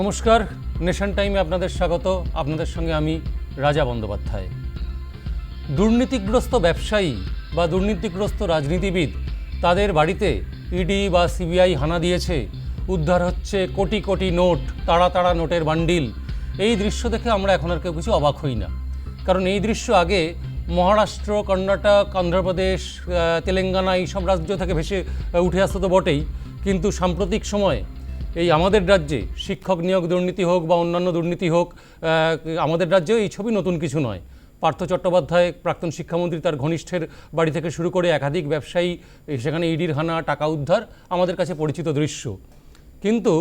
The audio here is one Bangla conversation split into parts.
নমস্কার নেশন টাইমে আপনাদের স্বাগত। আপনাদের সঙ্গে আমি রাজা বন্দ্যোপাধ্যায়। দুর্নীতিগ্রস্ত ব্যবসায়ী বা দুর্নীতিগ্রস্ত রাজনীতিবিদ তাদের বাড়িতে ইডি বা সিবিআই হানা দিয়েছে। উদ্ধার হচ্ছে কোটি কোটি নোট, তাড়া তাড়া নোটের বান্ডিল। এই দৃশ্য দেখে আমরা এখন আর কেউ কিছু অবাক হই না। কারণ এই দৃশ্য আগে মহারাষ্ট্র, কর্ণাটক, অন্ধ্রপ্রদেশ তেলেঙ্গানা, এইসব রাজ্য থেকে ভেসে উঠে আসতো তো বটেই। কিন্তু সাম্প্রতিক সময়ে এই আমাদের রাজ্যে শিক্ষক নিয়োগ দুর্নীতি হোক বা অন্যান্য দুর্নীতি হোক আমাদের রাজ্যেও এই ছবি নতুন কিছু নয়। পার্থ চট্টোপাধ্যায়, প্রাক্তন শিক্ষামন্ত্রী তার ঘনিষ্ঠের বাড়ি থেকে শুরু করে একাধিক ব্যবসায়ী সেখানে ইডির হানা, টাকা উদ্ধার, আমাদের কাছে পরিচিত দৃশ্য। কিন্তু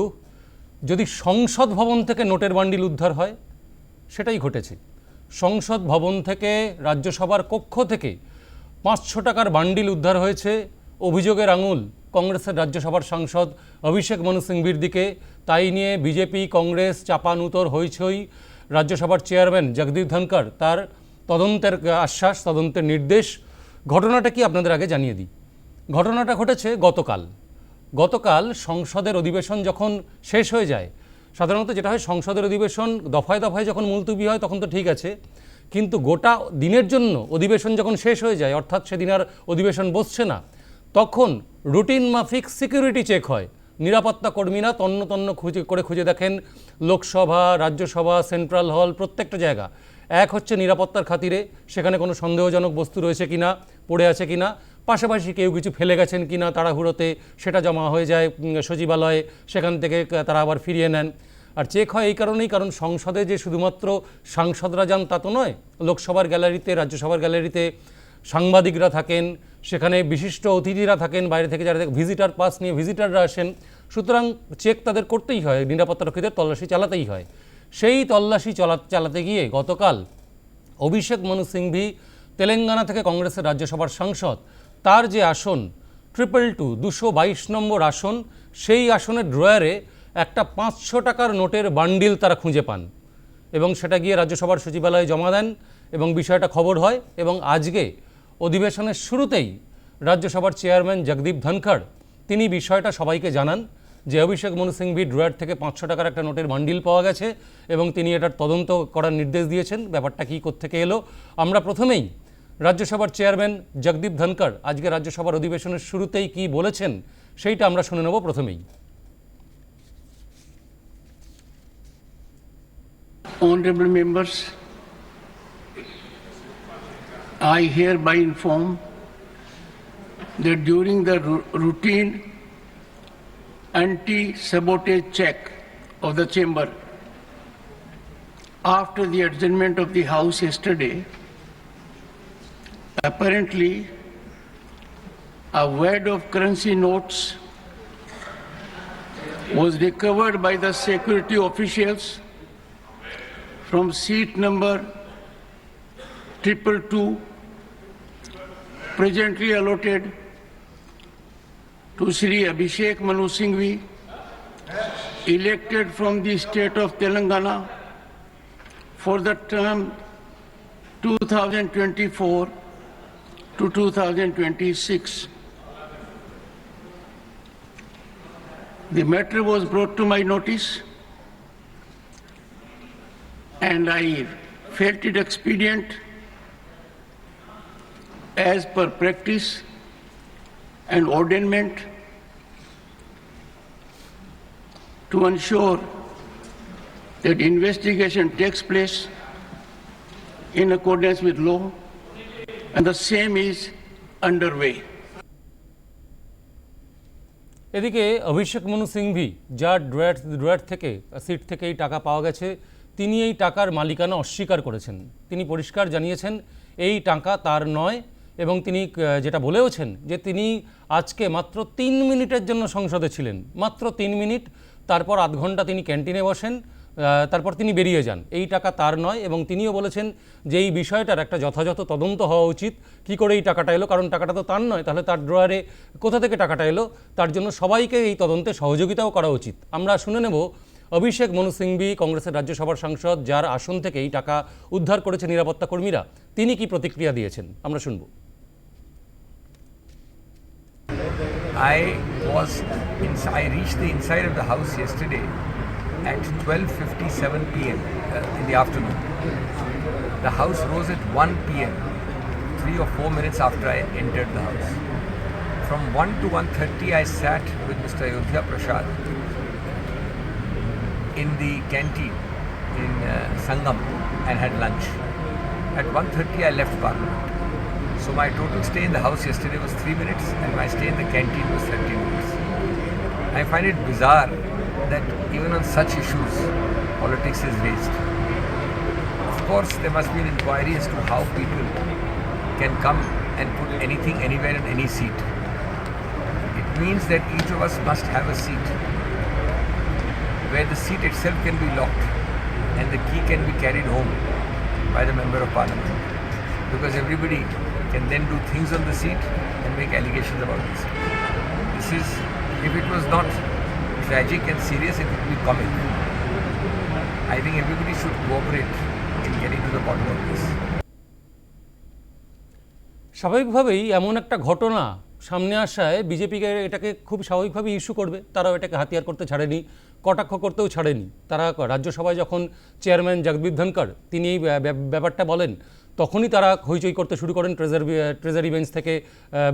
যদি সংসদ ভবন থেকে নোটের বান্ডিল উদ্ধার হয়, সেটাই ঘটেছে। সংসদ ভবন থেকে রাজ্যসভার কক্ষ থেকে পাঁচশো টাকার বান্ডিল উদ্ধার হয়েছে। অভিযোগের আঙুল কংগ্রেসের রাজ্যসভার সাংসদ অভিষেক মনু সিংভির দিকে তাই নিয়ে বিজেপি, কংগ্রেস চাপানুতর হইচই। রাজ্যসভার চেয়ারম্যান জগদীপ ধনকর তার তদন্তের আশ্বাস, তদন্তের নির্দেশ। ঘটনাটা কি আপনাদের আগে জানিয়ে দিই? ঘটনাটা ঘটেছে গতকাল। গতকাল সংসদের অধিবেশন যখন শেষ হয়ে যায়, সাধারণত যেটা হয় সংসদের অধিবেশন দফায় দফায় যখন মুলতুবি হয় তখন তো ঠিক আছে। কিন্তু গোটা দিনের জন্য অধিবেশন যখন শেষ হয়ে যায়, অর্থাৎ সেদিন আর অধিবেশন বসছে না তখন রুটিন মাফিক সিকিউরিটি চেক হয়। নিরাপত্তা কর্মীরা তন্ন তন্ন খুঁজে করে খুঁজে দেখেন। লোকসভা, রাজ্যসভা, সেন্ট্রাল হল, প্রত্যেকটা জায়গা। এক হচ্ছে নিরাপত্তার খাতিরে, সেখানে কোনো সন্দেহজনক বস্তু রয়েছে কিনা, পড়ে আছে কিনা, পাশাপাশি কেউ কিছু ফেলে গেছেন কিনা তাড়াহুড়োতে, সেটা জমা হয়ে যায় সচিবালয়ে, সেখান থেকে তারা আবার ফিরিয়ে নেন। আর চেক হয় এই কারণেই, কারণ সংসদে যে শুধুমাত্র সাংসদরা যান তা তো নয়, লোকসভার গ্যালারিতে, রাজ্যসভার গ্যালারিতে সাংবাদিকরা থাকেন সেখানে বিশিষ্ট অতিথিরা থাকেন, বাইরে থেকে যারা ভিজিটার পাস নিয়ে ভিজিটাররা আসেন। সুতরাং চেক তাদের করতেই হয় নিরাপত্তারক্ষীদের তল্লাশি চালাতেই হয়। সেই তল্লাশি চলা, চালাতে গিয়ে গতকাল অভিষেক মনু সিংভি, তেলেঙ্গানা থেকে কংগ্রেসের রাজ্যসভার সাংসদ, তার যে আসন ট্রিপল টু দুশো বাইশ নম্বর আসন, সেই আসনের ড্রয়ারে একটা পাঁচশো টাকার নোটের বান্ডিল তারা খুঁজে পান। এবং সেটা গিয়ে রাজ্যসভার সচিবালয়ে জমা দেন এবং বিষয়টা খবর হয় এবং আজকে অধিবেশনের শুরুতেই রাজ্যসভার চেয়ারম্যান জগদীপ ধনখড় তিনি বিষয়টা সবাইকে জানান যে অভিষেক মনু সিংভি ড্রয়ার থেকে পাঁচশো টাকার একটা নোটের বান্ডিল পাওয়া গেছে এবং তিনি এটার তদন্ত করার নির্দেশ দিয়েছেন। ব্যাপারটা কী থেকে এলো? আমরা প্রথমেই রাজ্যসভার চেয়ারম্যান জগদীপ ধনকর আজকে রাজ্যসভার অধিবেশনের শুরুতেই কি বলেছেন সেইটা আমরা শুনে নেব প্রথমেই। Honorable members, I hereby inform that during the routine anti-sabotage check of the chamber after the adjournment of the house yesterday, apparently a wad of currency notes was recovered by the security officials from seat number triple two, presently allotted to Sri Abhishek Manu Singhvi, elected from the state of Telangana for the term 2024 to 2026. The matter was brought to my notice and I felt it expedient as per practice and ordainment to ensure that investigation takes place in accordance with law and the same is underway. এদিকে অভিষেক মনু সিংভি যার ড্রয়ার ড্রয়ার থেকে সিট থেকে এই টাকা পাওয়া গেছে তিনি এই টাকার মালিকানা অস্বীকার করেছেন তিনি পরিষ্কার জানিয়েছেন এই টাকা তার নয় এবং তিনি যেটা বলেওছেন যে তিনি আজকে মাত্র তিন মিনিটের জন্য সংসদে ছিলেন। মাত্র তিন মিনিট, তারপর আধ ঘণ্টা তিনি ক্যান্টিনে বসেন তারপর তিনি বেরিয়ে যান। এই টাকা তার নয় এবং তিনিও বলেছেন যে এই বিষয়টার একটা যথাযথ তদন্ত হওয়া উচিত। কি করে এই টাকাটা এলো? কারণ টাকাটা তো তার নয়, তাহলে তার ড্রয়ারে কোথা থেকে টাকাটা এলো? তার জন্য সবাইকে এই তদন্তে সহযোগিতাও করা উচিত। আমরা শুনে নেব, অভিষেক মনু সিংভি, কংগ্রেসের রাজ্যসভার সাংসদ, যার আসন থেকে এই টাকা উদ্ধার করেছে নিরাপত্তা কর্মীরা, তিনি কি প্রতিক্রিয়া দিয়েছেন? আমরা শুনব। I was, I reached the inside of the house yesterday at 12:57 p.m. uh, in the afternoon. The house rose at 1 p.m. three or four minutes after I entered the house. From 1 to 1:30, I sat with Mr. Ayodhya Prasad in the canteen in uh, Sangam and had lunch. At 1:30, I left Parliament. So my total stay in the house yesterday was three minutes, and my stay in the canteen was 30 minutes. I find it bizarre that even on such issues, politics is raised. Of course, there must be an inquiry as to how people can come and put anything anywhere in any seat. It means that each of us must have a seat where the seat itself can be locked and the key can be carried home by the member of parliament. Because everybody can then do things on the seat and make allegations about seat. This is, if it was not tragic and serious, it would be comic. I think everybody should cooperate in getting to the bottom of this. স্বাভাবিকভাবেই এমন একটা ঘটনা সামনে আসায় বিজেপিকে এটাকে খুব স্বাভাবিকভাবেই ইস্যু করবে তারাও এটাকে হাতিয়ার করতে ছাড়েনি কটাক্ষ করতেও ছাড়েনি তারা রাজ্যসভায় যখন চেয়ারম্যান জগদীপ ধনকর তিনি এই ব্যা- ব্যা- ব্যাপারটা বলেন তখনই তারা হইচই করতে শুরু করেন ট্রেজারি ট্রেজারি বেঞ্চ থেকে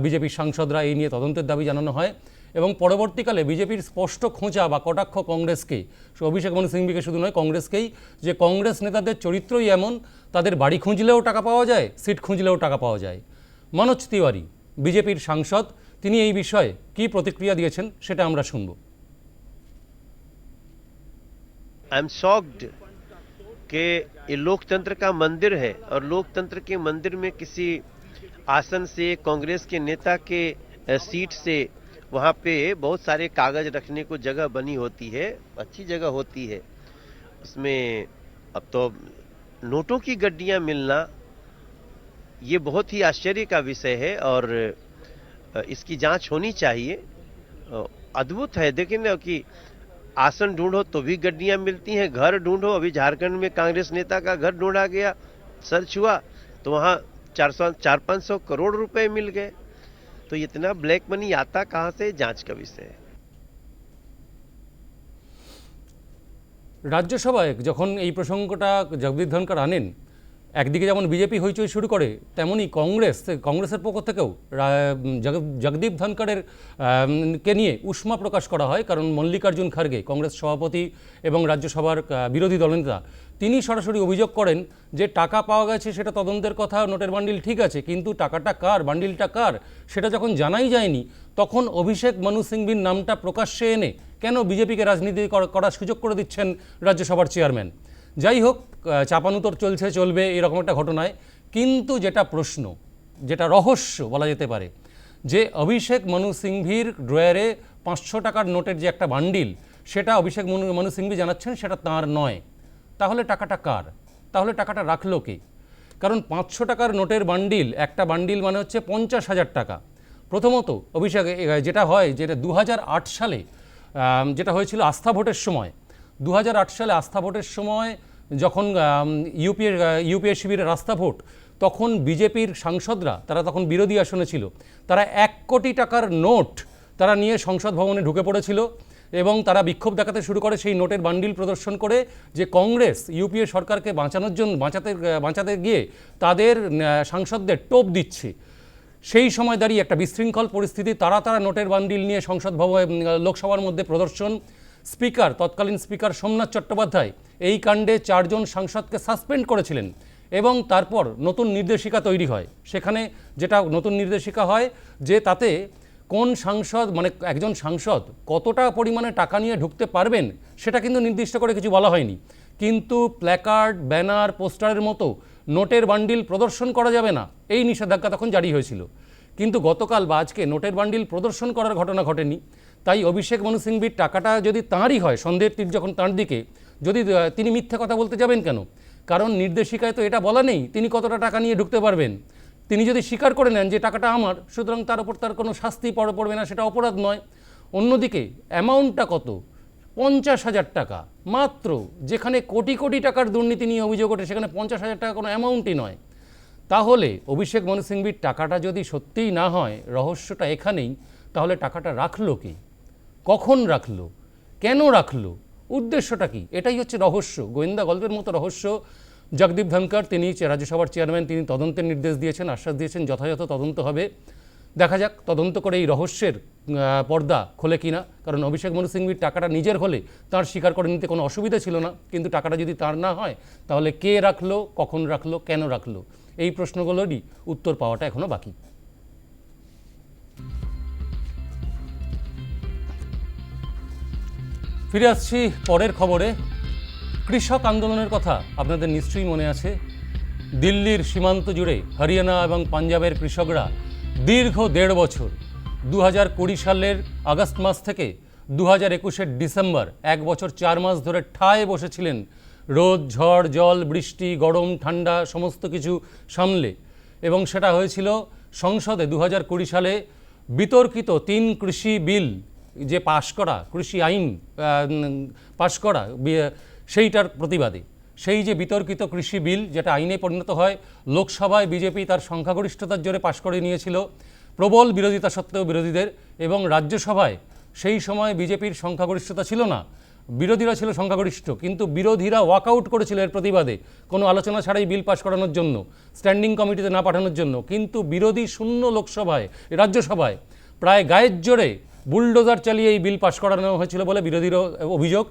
বিজেপির সাংসদরা এই নিয়ে তদন্তের দাবি জানানো হয়। এবং পরবর্তীকালে বিজেপির স্পষ্ট খোঁচা বা কটাক্ষ কংগ্রেসকেই, অভিষেক মনু সিংভিকে শুধু নয়, কংগ্রেসকেই, যে কংগ্রেস নেতাদের চরিত্রই এমন, তাদের বাড়ি খুঁজলেও টাকা পাওয়া যায়, সিট খুঁজলেও টাকা পাওয়া যায়। মনোজ তিওয়ারি, বিজেপির সাংসদ, তিনি এই বিষয়ে কি প্রতিক্রিয়া দিয়েছেন সেটা আমরা শুনব। আই এম শকড कि ये लोकतंत्र का मंदिर है और लोकतंत्र के मंदिर में किसी आसन से, कांग्रेस के नेता के सीट से वहाँ पे बहुत सारे कागज़ रखने को जगह बनी होती है, अच्छी जगह होती है। उसमें अब तो नोटों की गड्डियाँ मिलना, ये बहुत ही आश्चर्य का विषय है और इसकी जाँच होनी चाहिए। अद्भुत है। देखिए ना कि आसन ढूंढो तो भी गड्डियां मिलती हैं घर ढूंढो अभी झारखंड में कांग्रेस नेता का घर ढूंढा गया सर्च हुआ तो वहां चार सौ चार पाँच सौ करोड़ रुपए मिल गए तो इतना ब्लैक मनी आता कहां से जांच का विषय है রাজ্যসভায় যখন এই প্রসঙ্গটা জগদীপ ধনকর আনেন একদিকে যেমন বিজেপি হইচই শুরু করে তেমনি কংগ্রেস কংগ্রেসের পক্ষ থেকেও জগদীপ আম, কে নিয়ে উষ্মা প্রকাশ করা হয় কারণ মল্লিকার্জুন খার্গে কংগ্রেস সভাপতি এবং রাজ্যসভার বিরোধী দলনেতা তিনি সরাসরি অভিযোগ করেন যে টাকা পাওয়া গেছে সেটা তদন্তের কথা নোটের বান্ডিল ঠিক আছে কিন্তু টাকাটা কার বান্ডিলটা কার সেটা যখন জানাই যায়নি তখন অভিষেক মনু সিংভির নামটা প্রকাশ্যে এনে কেন বিজেপিকে রাজনীতি করার সুযোগ করে দিচ্ছেন রাজ্যসভার চেয়ারম্যান? যাই হোক চাপানুতর চলছে, চলবে, এরকম একটা ঘটনায় কিন্তু যেটা প্রশ্ন, যেটা রহস্য বলা যেতে পারে, যে অভিষেক মনু সিংভির ড্রয়ারে পাঁচশো টাকার নোটের যে একটা বান্ডিল, সেটা অভিষেক মনু মনু সিংভি জানাচ্ছেন, সেটা তার নয়। তাহলে টাকাটা কার? তাহলে টাকাটা রাখল কে? কারণ পাঁচশো টাকার নোটের বান্ডিল, একটা বান্ডিল মানে হচ্ছে পঞ্চাশ হাজার টাকা। প্রথমত, অভিষেক যেটা হয়, যেটা দু হাজার আট সালে যেটা হয়েছিল আস্থা ভোটের সময়। দু হাজার আট সালে আস্থা ভোটের সময় যখন ইউপিএ ইউপিএ শিবিরের রাস্তা ভোট, তখন বিজেপির সাংসদরা, তারা তখন বিরোধী আসনে ছিল, তারা এক কোটি টাকার নোট তারা নিয়ে সংসদ ভবনে ঢুকে পড়েছিল এবং তারা বিক্ষোভ দেখাতে শুরু করে সেই নোটের বান্ডিল প্রদর্শন করে যে কংগ্রেস ইউপিএ সরকারকে বাঁচানোর জন্য, বাঁচাতে বাঁচাতে গিয়ে তাদের সাংসদদের টোপ দিচ্ছে। সেই সময় দাঁড়িয়ে একটা বিশৃঙ্খল পরিস্থিতি, তারা তারা নোটের বান্ডিল নিয়ে সংসদ ভবন, লোকসভার মধ্যে প্রদর্শন স্পিকার, তৎকালীন স্পিকার সোমনাথ চট্টোপাধ্যায় এই কাণ্ডে চারজন সাংসদকে সাসপেন্ড করেছিলেন এবং তারপর নতুন নির্দেশিকা তৈরি হয়। সেখানে যেটা নতুন নির্দেশিকা হয় যে তাতে কোন সাংসদ মানে একজন সাংসদ কতটা পরিমাণে টাকা নিয়ে ঢুকতে পারবেন সেটা কিন্তু নির্দিষ্ট করে কিছু বলা হয়নি। কিন্তু প্ল্যাকার্ড, ব্যানার, পোস্টারের মতো নোটের বান্ডিল প্রদর্শন করা যাবে না, এই নিষেধাজ্ঞা তখন জারি হয়েছিল। কিন্তু গতকাল বা আজকে নোটের বান্ডিল প্রদর্শন করার ঘটনা ঘটেনি। তাই অভিষেক মনু সিংভির টাকাটা যদি তাঁরই হয়, সন্দেহের তীর যখন তাঁর দিকে, যদি তিনি মিথ্যা কথা বলতে যাবেন কেন? কারণ নির্দেশিকায় তো এটা বলা নেই, তিনি কতটা টাকা নিয়ে ঢুকতে পারবেন। তিনি যদি স্বীকার করে নেন যে টাকাটা আমার, সুতরাং তার উপর তার কোনো শাস্তি পড়ে পড়বে না, সেটা অপরাধ নয়। অন্যদিকে, অ্যামাউন্টটা কত? পঞ্চাশ হাজার টাকা, মাত্র, যেখানে কোটি কোটি টাকার দুর্নীতি নিয়ে অভিযোগ ওঠে, সেখানে পঞ্চাশ হাজার টাকা কোনো অ্যামাউন্টই নয়। তাহলে, অভিষেক মনু সিংভির টাকাটা যদি সত্যিই না হয়, রহস্যটা এখানেই, তাহলে টাকাটা রাখল কি? কখন রাখল? কেন রাখল? উদ্দেশ্যটা কি? এটাই হচ্ছে রহস্য। গোয়েন্দা গল্পের মতো রহস্য। জগদীপ ধনকর তিনি রাজ্যসভার চেয়ারম্যান, তিনি তদন্তের নির্দেশ দিয়েছেন, আশ্বাস দিয়েছেন, যথাযথ তদন্ত হবে। দেখা যাক, তদন্ত করে এই রহস্যের পর্দা খোলে কিনা। কারণ অভিষেক মনু সিংভির টাকাটা নিজের হলে তার স্বীকার করে নিতে কোনো অসুবিধা ছিল না। কিন্তু টাকাটা যদি তার না হয়, তাহলে কে রাখল, কখন রাখল, কেন রাখল? এই প্রশ্নগুলোরই উত্তর পাওয়াটা এখনও বাকি। ফিরে আসছি পরের খবরে। কৃষক আন্দোলনের কথা আপনাদের নিশ্চয়ই মনে আছে। দিল্লির সীমান্ত জুড়ে হরিয়ানা এবং পাঞ্জাবের কৃষকরা দীর্ঘ দেড় বছর দু হাজার কুড়ি সালের আগস্ট মাস থেকে দু হাজার একুশের ডিসেম্বর, এক বছর চার মাস ধরে ঠায় বসেছিলেন। রোদ, ঝড়, জল, বৃষ্টি, গরম, ঠান্ডা সমস্ত কিছু সামলে এবং সেটা হয়েছিল সংসদে দু হাজার কুড়ি সালে। বিতর্কিত তিন কৃষি বিল যে পাশ করা, কৃষি আইন পাশ করা সেইটার প্রতিবাদে। সেই যে বিতর্কিত কৃষি বিল যেটা আইনে পরিণত হয়, লোকসভায় বিজেপি তার সংখ্যাগরিষ্ঠতার জোরে পাশ করে নিয়েছিল, প্রবল বিরোধিতা সত্ত্বেও বিরোধীদের এবং রাজ্যসভায় সেই সময় বিজেপির সংখ্যাগরিষ্ঠতা ছিল না। বিরোধীরা ছিল সংখ্যাগরিষ্ঠ, কিন্তু বিরোধীরা ওয়াকআউট করেছিল এর প্রতিবাদে কোনো আলোচনা ছাড়াই বিল পাশ করানোর জন্য স্ট্যান্ডিং কমিটিতে না পাঠানোর জন্য। কিন্তু বিরোধী শূন্য লোকসভায়, রাজ্যসভায় প্রায় গায়ের জোরে বুলডোজার চালিয়ে এই বিল পাশ করানো হয়েছিল বলে বিরোধীর অভিযোগ।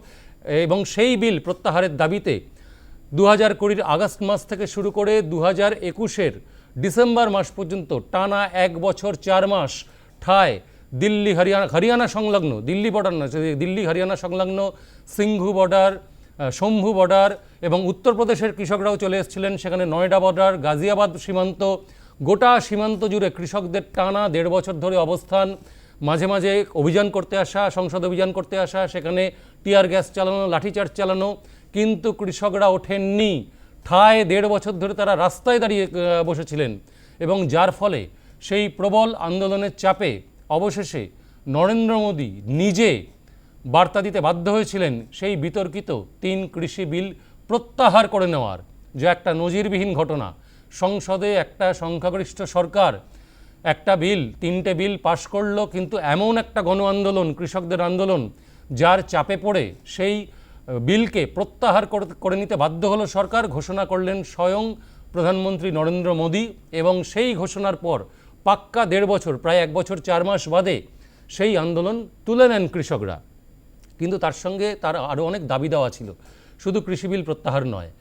এবং সেই বিল প্রত্যাহারের দাবিতে দু হাজার কুড়ির আগস্ট মাস থেকে শুরু করে দু হাজার একুশের ডিসেম্বর মাস পর্যন্ত টানা এক বছর চার মাস ঠায় দিল্লি, হরিয়ানা হরিয়ানা সংলগ্ন, দিল্লি বর্ডার না দিল্লি, হরিয়ানা সংলগ্ন সিংঘু বর্ডার শম্ভু বর্ডার এবং উত্তরপ্রদেশের কৃষকরাও চলে এসেছিলেন। সেখানে নয়ডা বর্ডার গাজিয়াবাদ সীমান্ত, গোটা সীমান্ত জুড়ে কৃষকদের টানা দেড় বছর ধরে অবস্থান। মাঝে মাঝে অভিযান করতে আসা, সংসদ অভিযান করতে আসা, সেখানে টিয়ার গ্যাস চালানো লাঠিচার্জ চালানো, কিন্তু কৃষকরা ওঠেননি। ঠায় দেড় বছর ধরে তারা রাস্তায় দাঁড়িয়ে বসেছিলেন এবং যার ফলে সেই প্রবল আন্দোলনের চাপে অবশেষে নরেন্দ্র মোদী নিজে বার্তা দিতে বাধ্য হয়েছিলেন সেই বিতর্কিত তিন কৃষি বিল প্রত্যাহার করে নেওয়ার। যা একটা নজিরবিহীন ঘটনা। সংসদে একটা সংখ্যাগরিষ্ঠ সরকার একটা বিল, তিনটে বিল পাশ করল, কিন্তু এমন একটা গণ আন্দোলন, কৃষকদের আন্দোলন, যার চাপে পড়ে সেই বিলকে প্রত্যাহার করে- নিতে বাধ্য হলো সরকার, ঘোষণা করলেন স্বয়ং প্রধানমন্ত্রী নরেন্দ্র মোদী এবং সেই ঘোষণার পর পাক্কা দেড় বছর, প্রায় এক বছর, চার মাস বাদে সেই আন্দোলন তুলে নেন কৃষকরা। কিন্তু তার সঙ্গে তার আরও অনেক দাবি দেওয়া ছিল, শুধু কৃষি বিল প্রত্যাহার নয়।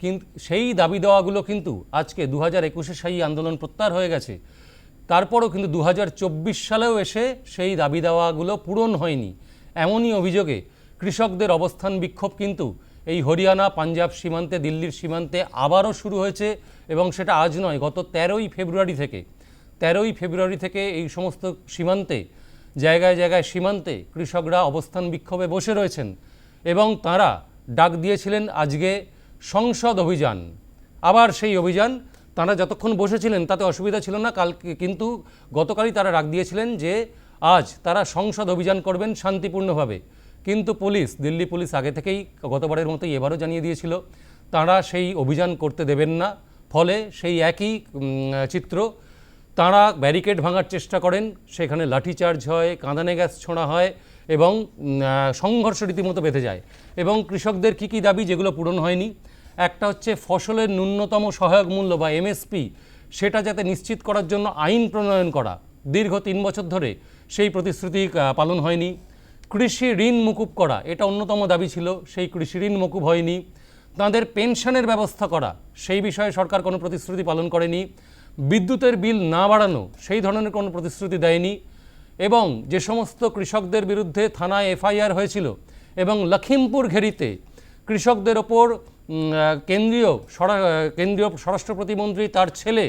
কিন্তু সেই দাবি দেওয়াগুলো কিন্তু আজকে দু হাজার একুশে সেই আন্দোলন প্রত্যাহার হয়ে গেছে। তারপরও কিন্তু দু হাজার চব্বিশ সালেও এসে সেই দাবি দাওয়াগুলো পূরণ হয়নি। এমনই অভিযোগে কৃষকদের অবস্থান বিক্ষোভ কিন্তু এই হরিয়ানা, পাঞ্জাব সীমান্তে, দিল্লির সীমান্তে আবারও শুরু হয়েছে এবং সেটা আজ নয়, গত তেরোই ফেব্রুয়ারি থেকে। তেরোই ফেব্রুয়ারি থেকে এই সমস্ত সীমান্তে, জায়গায় জায়গায় সীমান্তে কৃষকরা অবস্থান বিক্ষোভে বসে রয়েছেন এবং তারা ডাক দিয়েছিলেন আজকে সংসদ অভিযান। আবার সেই অভিযান তারা যতক্ষণ বসেছিলেন তাতে অসুবিধা ছিল না। কালকে কিন্তু গতকালই তারা রাগ দিয়েছিলেন যে আজ তারা সংসদ অভিযান করবেন শান্তিপূর্ণভাবে। কিন্তু পুলিশ, দিল্লি পুলিশ আগে থেকেই গতবারের মতোই এবারও জানিয়ে দিয়েছিল, তারা সেই অভিযান করতে দেবেন না। ফলে সেই একই চিত্র, তাঁরা ব্যারিকেড ভাঙার চেষ্টা করেন, সেখানে লাঠিচার্জ হয়, কাঁদানে গ্যাস ছোঁড়া হয় এবং সংঘর্ষ রীতিমতো বেঁধে যায়। এবং কৃষকদের কী কী দাবি যেগুলো পূরণ হয়নি একটা হচ্ছে ফসলের ন্যূনতম সহায়ক মূল্য বা এমএসপি সেটা যাতে নিশ্চিত করার জন্য আইন প্রণয়ন করা। দীর্ঘ তিন বছর ধরে সেই প্রতিশ্রুতি পালন হয়নি। কৃষি ঋণ মুকুব করা, এটা অন্যতম দাবি ছিল, সেই কৃষি ঋণ মুকুব হয়নি। তাদের পেনশনের ব্যবস্থা করা, সেই বিষয়ে সরকার কোনো প্রতিশ্রুতি পালন করেনি। বিদ্যুতের বিল না বাড়ানো, সেই ধরনের কোনো প্রতিশ্রুতি দেয়নি। এবং যে সমস্ত কৃষকদের বিরুদ্ধে থানায় এফআইআর হয়েছিল এবং লখিমপুর ঘেরিতে কৃষকদের ওপর কেন্দ্রীয় কেন্দ্রীয় স্বরাষ্ট্র প্রতিমন্ত্রী তার ছেলে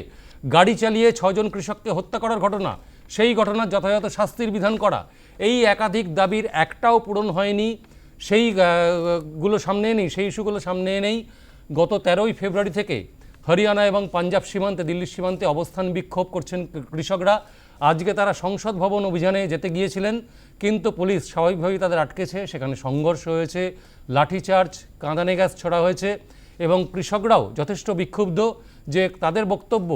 গাড়ি চালিয়ে ছজন কৃষককে হত্যা করার ঘটনা। সেই ঘটনার যথাযথ শাস্তির বিধান করা। এই একাধিক দাবির একটাও পূরণ হয়নি। সেই গুলো সামনে এনেই সেই ইস্যুগুলো সামনে এনেই গত তেরোই ফেব্রুয়ারি থেকে হরিয়ানা এবং পাঞ্জাব সীমান্তে, দিল্লির সীমান্তে অবস্থান বিক্ষোভ করছেন কৃষকরা। আজকে তারা সংসদ ভবন অভিযানে যেতে গিয়েছিলেন, কিন্তু পুলিশ স্বাভাবিকভাবেই তাদের আটকেছে। সেখানে সংঘর্ষ হয়েছে। লাঠিচার্জ কাঁদানে গ্যাস ছড়া হয়েছে এবং কৃষকরাও যথেষ্ট বিক্ষুব্ধ যে তাদের বক্তব্য,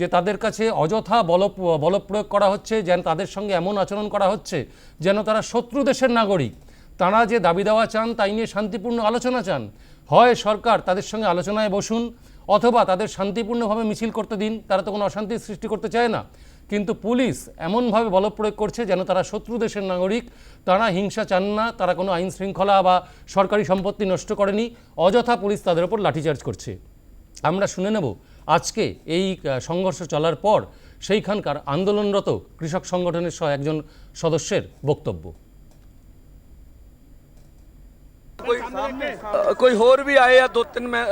যে তাদের কাছে অযথা বল বলপ্রয়োগ করা হচ্ছে, যেন তাদের সঙ্গে এমন আচরণ করা হচ্ছে যেন তারা শত্রু দেশের নাগরিক। তারা যে দাবি দেওয়া চান, তাই নিয়ে শান্তিপূর্ণ আলোচনা চান। হয় সরকার তাদের সঙ্গে আলোচনায় বসুন, অথবা তাদের শান্তিপূর্ণভাবে মিছিল করতে দিন, তারা তো কোনো অশান্তির সৃষ্টি করতে চায় না। কিন্তু পুলিশ এমনভাবে বলপ্রয়োগ করছে যেন তারা শত্রু দেশের নাগরিক। তারা হিংসা চান না তারা কোনো আইন শৃঙ্খলা বা সরকারি সম্পত্তি নষ্ট করেনি। অযথা পুলিশ তাদের ওপর লাঠিচার্জ করছে। আমরা শুনে নেব আজকে এই সংঘর্ষ চলার পর সেইখানকার আন্দোলনরত কৃষক সংগঠনের সহ একজন সদস্যের বক্তব্য। कोई হোর भी आए या दो तीन में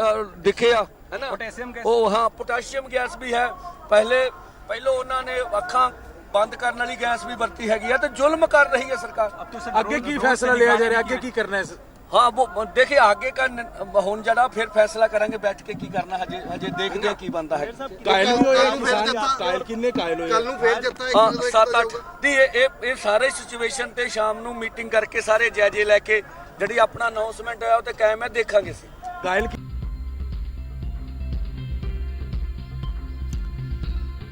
दिखे या है ना? पोटेशियम हाँ पोटेशियम गैस भी है। पहले ਪਹਿਲਾਂ ਉਹਨਾਂ ਨੇ ਅੱਖਾਂ ਬੰਦ ਕਰਨ ਵਾਲੀ ਗੈਸ ਵੀ ਵਰਤੀ ਹੈਗੀ ਆ ਤੇ ਜ਼ੁਲਮ ਕਰ ਰਹੀ ਹੈ ਸਰਕਾਰ ਅੱਗੇ ਕੀ ਫੈਸਲਾ ਲਿਆ ਜਾ ਰਿਹਾ ਅੱਗੇ ਕੀ ਕਰਨਾ ਹੈ हाँ वो देखिए आगे का हूँ जरा फिर फैसला करेंगे बैठ के की करना हजे हजे देखते हैं की बनता है कायल भी होए इंसान कायल किन्ने कायल होए कल नु फिर जत्ता एक सात आठ दी ये ये सारे सिचुएशन ते शाम नु मीटिंग करके सारे जायजे लेके जड़ी अपना अनाउंसमेंट होया ते कायम है देखांगे सी कायल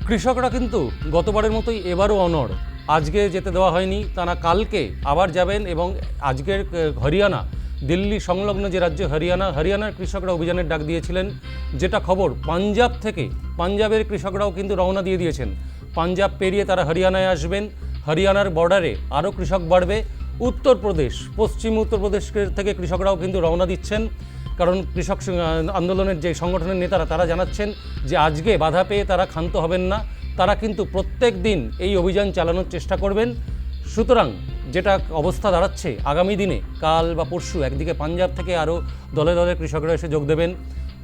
কৃষকরা কিন্তু গতবারের মতোই এবারও অনড়। আজকে যেতে দেওয়া হয়নি, তারা কালকে আবার যাবেন এবং আজকের হরিয়ানা, দিল্লি সংলগ্ন যে রাজ্য হরিয়ানা, হরিয়ানার কৃষকরা অভিযানের ডাক দিয়েছিলেন। যেটা খবর, পাঞ্জাব থেকে, পাঞ্জাবের কৃষকরাও কিন্তু রওনা দিয়ে দিয়েছেন। পাঞ্জাব পেরিয়ে তারা হরিয়ানায় আসবেন, হরিয়ানার বর্ডারে আরও কৃষক বাড়বে। উত্তরপ্রদেশ, পশ্চিম উত্তরপ্রদেশ থেকে কৃষকরাও কিন্তু রওনা দিচ্ছেন। কারণ কৃষক আন্দোলনের যে সংগঠনের নেতারা, তারা জানাচ্ছেন যে আজকে বাধা পেয়ে তারা ক্ষান্ত হবেন না। তারা কিন্তু প্রত্যেক দিন এই অভিযান চালানোর চেষ্টা করবেন। সুতরাং যেটা অবস্থা দাঁড়াচ্ছে, আগামী দিনে, কাল বা পরশু একদিকে পাঞ্জাব থেকে আরও দলে দলে কৃষকরা এসে যোগ দেবেন।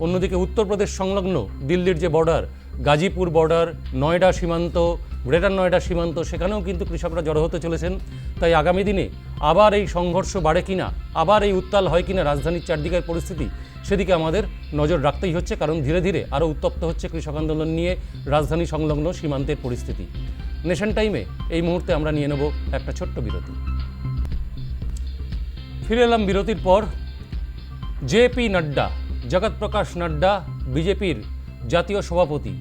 অন্যদিকে উত্তরপ্রদেশ সংলগ্ন দিল্লির যে বর্ডার, গাজীপুর বর্ডার, নয়ডা সীমান্ত গ্রেটার নয়ডা সীমান্ত, সেখানেও কিন্তু কৃষকরা জড়ো হতে চলেছেন। তাই আগামী দিনে আবার এই সংঘর্ষ বাড়ে কিনা, আবার এই উত্তাল হয় কিনা রাজধানীর চারদিকের পরিস্থিতি, সেদিকে আমাদের নজর রাখতেই হচ্ছে, কারণ ধীরে ধীরে আরও উত্তপ্ত হচ্ছে কৃষক আন্দোলন নিয়ে রাজধানী সংলগ্ন সীমান্তের পরিস্থিতি। নেশন টাইমে এই মুহূর্তে আমরা নিয়ে নেব একটা ছোট্ট বিরতি। ফিরে এলাম বিরতির পর। জেপি নাড্ডা জগৎপ্রকাশ নাড্ডা, বিজেপির জাতীয় সভাপতি।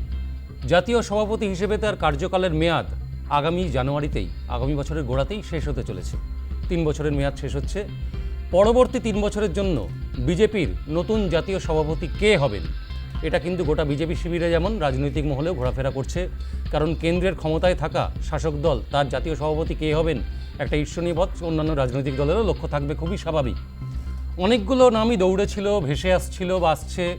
জাতীয় সভাপতি হিসেবে তার কার্যকালের মেয়াদ আগামী জানুয়ারিতেই, আগামী বছরের গোড়াতেই শেষ হতে চলেছে। তিন বছরের মেয়াদ শেষ হচ্ছে। পরবর্তী তিন বছরের জন্য বিজেপির নতুন জাতীয় সভাপতি কে হবেন? এটা কিন্তু গোটা বিজেপি শিবিরে যেমন রাজনৈতিক মহলেও ঘোরাফেরা করছে, কারণ কেন্দ্রের ক্ষমতায় থাকা শাসক দল তার জাতীয় সভাপতি কে হবেন? একটা ঈর্ষণীয় পথ, অন্যান্য রাজনৈতিক দলেরও লক্ষ্য থাকবে খুবই স্বাভাবিক। অনেকগুলো নামই দৌড়েছিল, ভেসে আসছিল বা আসছে।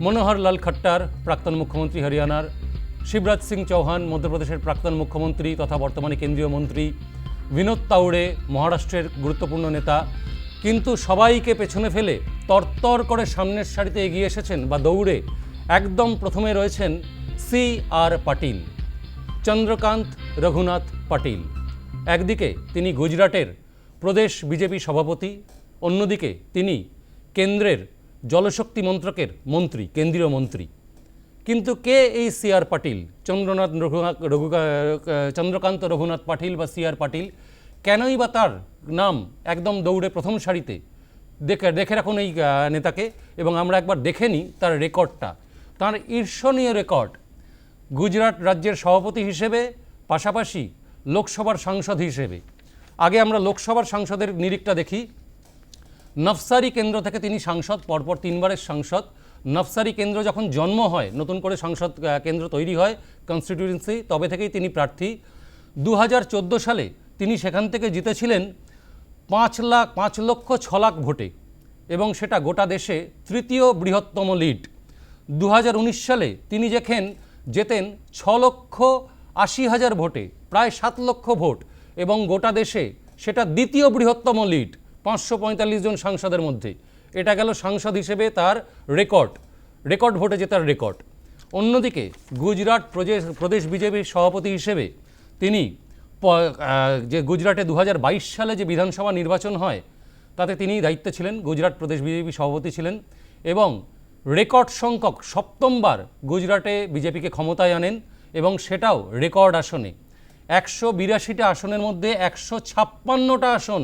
মনোহর লাল খট্টার, প্রাক্তন মুখ্যমন্ত্রী হরিয়ানার শিবরাজ সিং চৌহান, মধ্যপ্রদেশের প্রাক্তন মুখ্যমন্ত্রী তথা বর্তমানে কেন্দ্রীয় মন্ত্রী বিনোদ তাউড়ে মহারাষ্ট্রের গুরুত্বপূর্ণ নেতা। কিন্তু সবাইকে পেছনে ফেলে তরতর করে সামনের সারিতে এগিয়ে এসেছেন বা দৌড়ে একদম প্রথমে রয়েছেন সি আর পাটিল, চন্দ্রকান্ত রঘুনাথ পাটিল। একদিকে তিনি গুজরাটের প্রদেশ বিজেপি সভাপতি, অন্যদিকে তিনি কেন্দ্রের জলশক্তি মন্ত্রকের মন্ত্রী, কেন্দ্রীয় মন্ত্রী। কিন্তু কে এই সি আর পাটিল? চন্দ্রনাথ রঘু চন্দ্রকান্ত রঘুনাথ পাটিল বা সি আর পাটিল, কেনই বা তার নাম একদম দৌড়ে প্রথম সারিতে? দেখে দেখে রাখুন এই নেতাকে, এবং আমরা একবার দেখে নিই তার রেকর্ডটা। তার ঈর্ষণীয় রেকর্ড, গুজরাট রাজ্যের সভাপতি হিসেবে, পাশাপাশি লোকসভার সাংসদ হিসেবে। আগে আমরা লোকসভার সাংসদের নিরিখটা দেখি। নফসারি কেন্দ্র থেকে তিনি সাংসদ, পরপর তিনবারের সাংসদ। নফসারি কেন্দ্র যখন জন্ম হয়, নতুন করে সংসদ কেন্দ্র তৈরি হয় কনস্টিটিউয়েন্সি তবে থেকেই তিনি প্রার্থী। দু হাজার চোদ্দ সালে তিনি সেখান থেকে জিতেছিলেন পাঁচ লাখ, পাঁচ লক্ষ ছ লাখ ভোটে এবং সেটা গোটা দেশে তৃতীয় বৃহত্তম লিড। দু হাজার উনিশ সালে তিনি যেখান যেতেন ছ লক্ষ আশি হাজার ভোটে, প্রায় সাত লক্ষ ভোট এবং গোটা দেশে সেটা দ্বিতীয় বৃহত্তম লিড, পাঁচশো পঁয়তাল্লিশ জন সাংসদের মধ্যে। এটা গেল সাংসদ হিসেবে তার রেকর্ড রেকর্ড ভোটে জেতার রেকর্ড। অন্যদিকে গুজরাট প্রদেশ প্রদেশ বিজেপির সভাপতি হিসেবে তিনি যে গুজরাটে দু হাজার বাইশ সালে যে বিধানসভা নির্বাচন হয়, তাতে তিনি দায়িত্বে ছিলেন, গুজরাট প্রদেশ বিজেপি সভাপতি ছিলেন এবং রেকর্ড সংখ্যক সপ্তমবার গুজরাটে বিজেপিকে ক্ষমতায় আনেন এবং সেটাও রেকর্ড আসনে। একশো বিরাশিটা আসনের মধ্যে একশো ছাপ্পান্নটা আসন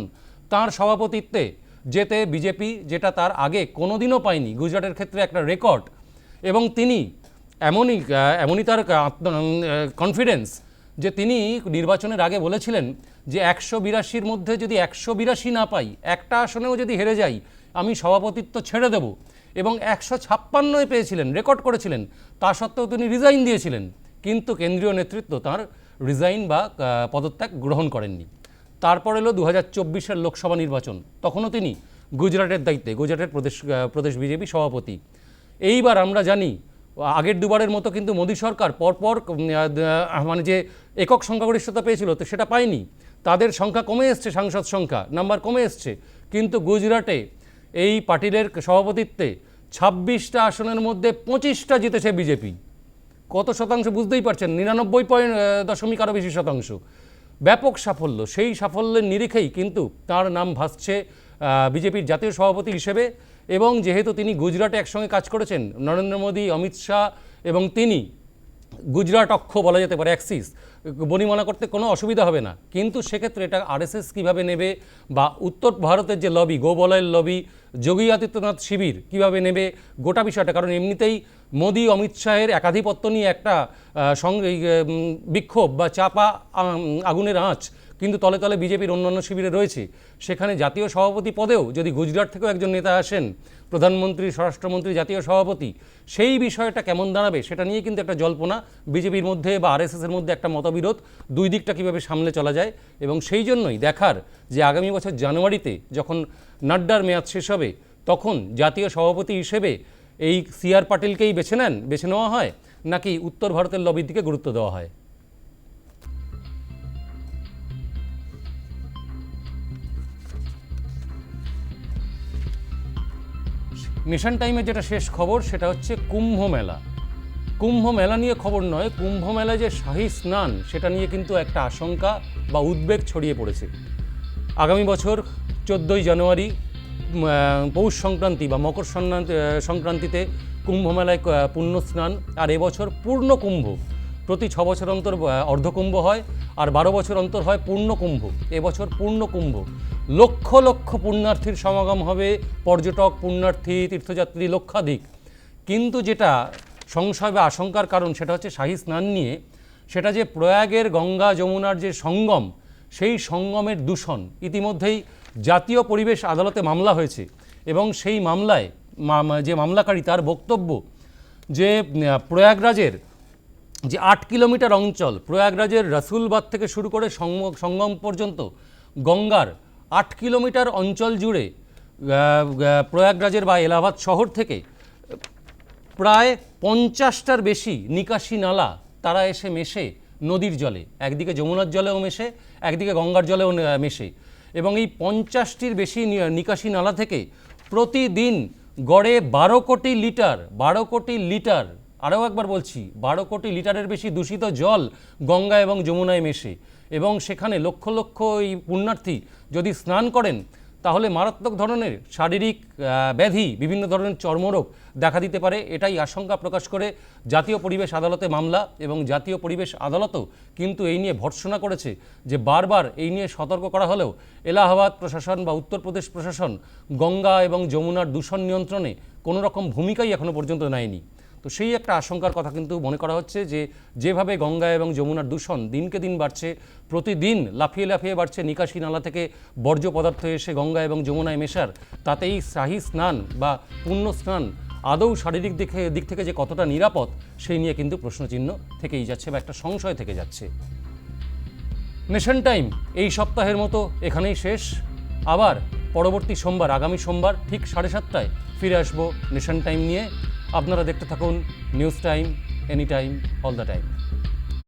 তাঁর সভাপতিত্বে যেতে বিজেপি যেটা তার আগে কোনোদিনও পায়নি। গুজরাটের ক্ষেত্রে একটা রেকর্ড। এবং তিনি এমনই এমনই তার কনফিডেন্স যে তিনি নির্বাচনের আগে বলেছিলেন যে একশো বিরাশির মধ্যে যদি একশো বিরাশি না পাই, একটা আসনেও যদি হেরে যাই, আমি সভাপতিত্ব ছেড়ে দেব। এবং একশো ছাপ্পান্নই পেয়েছিলেন, রেকর্ড করেছিলেন। তা সত্ত্বেও তিনি রিজাইন দিয়েছিলেন। কিন্তু কেন্দ্রীয় নেতৃত্ব তার রিজাইন বা পদত্যাগ গ্রহণ করেননি। তারপর এলো দু হাজার চব্বিশের লোকসভা নির্বাচন। তখনও তিনি গুজরাটের দায়িত্বে, গুজরাটের প্রদেশ প্রদেশ বিজেপি সভাপতি। এইবার আমরা জানি, আগের দুবারের মতো কিন্তু মোদী সরকার পরপর মানে যে একক সংখ্যাগরিষ্ঠতা পেয়েছিল, তো সেটা পায়নি। তাদের সংখ্যা কমে এসছে, সাংসদ সংখ্যা, নাম্বার কমে এসছে। কিন্তু গুজরাটে এই পার্টিদের সভাপতিত্বে ছাব্বিশটা আসনের মধ্যে পঁচিশটা জিতেছে বিজেপি। কত শতাংশ বুঝতেই পারছেন? নিরানব্বই পয়েন্ট দশমিক আরও বেশি শতাংশ। ব্যাপক সাফল্য। সেই সাফল্যের নিরিখেই কিন্তু তার নাম ভাসছে বিজেপির জাতীয় সভাপতি হিসেবে এবং যেহেতু তিনি গুজরাটে একসঙ্গে কাজ করেছেন, নরেন্দ্র মোদী, অমিত শাহ এবং তিনি গুজরাট অক্ষ বলা যেতে পারে, অ্যাক্সিস বনিমনা করতে কোনো অসুবিধা হবে না। কিন্তু সেক্ষেত্রে এটা আরএসএস কীভাবে নেবে বা উত্তর ভারতের যে লবি গোবলয়ের লবি যোগী আদিত্যনাথ শিবির কীভাবে নেবে গোটা বিষয়টা। কারণ এমনিতেই মোদি অমিত শাহের একাধিপত্য নিয়ে একটা আহ, সং- এই, উম, বিক্ষোভ বা চাপা আগুনের আঁচ কিন্তু তলে তলে বিজেপির অন্যান্য শিবিরে রয়েছে। সেখানে জাতীয় সভাপতি পদেও যদি গুজরাট থেকেও একজন নেতা আসেন, প্রধানমন্ত্রী, স্বরাষ্ট্রমন্ত্রী, জাতীয় সভাপতি, সেই বিষয়টা কেমন দাঁড়াবে সেটা নিয়ে কিন্তু একটা জল্পনা বিজেপির মধ্যে বা আরএসএসের মধ্যে একটা মতবিরোধ দুই দিকটা কীভাবে সামলে চলা যায় এবং সেই জন্যই দেখার যে আগামী বছর জানুয়ারিতে যখন নাড্ডার মেয়াদ শেষ হবে, তখন জাতীয় সভাপতি হিসেবে এই সিআর পাটিলকেই বেছে নেন, বেছে নেওয়া হয় নাকি উত্তর ভারতের লবির দিকে গুরুত্ব দেওয়া হয়? মিশন টাইমে যেটা শেষ খবর, সেটা হচ্ছে কুম্ভ মেলা। কুম্ভ মেলা নিয়ে খবর নয়, কুম্ভ মেলা যে শাহী স্নান, সেটা নিয়ে কিন্তু একটা আশঙ্কা বা উদ্বেগ ছড়িয়ে পড়েছে। আগামী বছর চোদ্দোই জানুয়ারি পৌষ সংক্রান্তি বা মকর সংক্রান্তি সংক্রান্তিতে কুম্ভ মেলায় পুণ্য স্নান, আর এবছর পূর্ণ কুম্ভ। প্রতি ছ বছর অন্তর অর্ধকুম্ভ হয়, আর বারো বছর অন্তর হয় পূর্ণ কুম্ভ। এবছর পূর্ণ কুম্ভ। লক্ষ লক্ষ পুণ্যার্থীর সমাগম হবে, পর্যটক, পুণ্যার্থী, তীর্থযাত্রী, লক্ষাধিক। কিন্তু যেটা সংশয় বা আশঙ্কার কারণ, সেটা হচ্ছে শাহী স্নান নিয়ে, সেটা যে প্রয়াগের গঙ্গা যমুনার যে সঙ্গম, সেই সঙ্গমের দূষণ। ইতিমধ্যেই জাতীয় পরিবেশ আদালতে মামলা হয়েছে এবং সেই মামলায় যে মামলাকারী, তার বক্তব্য যে প্রয়াগরাজের যে আট কিলোমিটার অঞ্চল, প্রয়াগরাজের রসুলবাদ থেকে শুরু করে সঙ্গম পর্যন্ত গঙ্গার আট কিলোমিটার অঞ্চল জুড়ে প্রয়াগরাজের বা এলাহাবাদ শহর থেকে প্রায় পঞ্চাশটার বেশি নিকাশি নালা তারা এসে মেশে নদীর জলে। একদিকে যমুনার জলেও মেশে, একদিকে গঙ্গার জলেও মেশে। এবং এই পঞ্চাশটির বেশি নিকাশি নালা থেকে প্রতিদিন গড়ে বারো কোটি লিটার, বারো কোটি লিটার, আরও একবার বলছি, বারো কোটি লিটারের বেশি দূষিত জল গঙ্গা এবং যমুনায় মেশে। এবং সেখানে লক্ষ লক্ষ এই পুণ্যার্থী যদি স্নান করেন, তাহলে মারাত্মক ধরনের শারীরিক ব্যাধি, বিভিন্ন ধরনের চর্মরোগ দেখা দিতে পারে। এটাই আশঙ্কা প্রকাশ করে জাতীয় পরিবেশ আদালতে মামলা এবং জাতীয় পরিবেশ আদালতও কিন্তু এই নিয়ে ভর্ৎসনা করেছে যে বারবার এই নিয়ে সতর্ক করা হলেও এলাহাবাদ প্রশাসন বা উত্তরপ্রদেশ প্রশাসন গঙ্গা এবং যমুনার দূষণ নিয়ন্ত্রণে কোনো রকম ভূমিকাই এখনও পর্যন্ত নেয়নি। তো সেই একটা আশঙ্কার কথা কিন্তু মনে করা হচ্ছে যে যেভাবে গঙ্গা এবং যমুনার দূষণ দিনকে দিন বাড়ছে, প্রতিদিন লাফিয়ে লাফিয়ে বাড়ছে নিকাশি নালা থেকে বর্জ্য পদার্থ এসে গঙ্গা এবং যমুনায় মেশার, তাতেই শাহী স্নান বা পুণ্য স্নান আদৌ শারীরিক দিকে, দিক থেকে যে কতটা নিরাপদ সেই নিয়ে কিন্তু প্রশ্নচিহ্ন থেকেই যাচ্ছে বা একটা সংশয় থেকে যাচ্ছে। নেশন টাইম এই সপ্তাহের মতো এখানেই শেষ। আবার পরবর্তী সোমবার, আগামী সোমবার ঠিক সাড়ে সাতটায় ফিরে আসব নেশন টাইম নিয়ে। আপনারা দেখতে থাকুন news time any time all the time.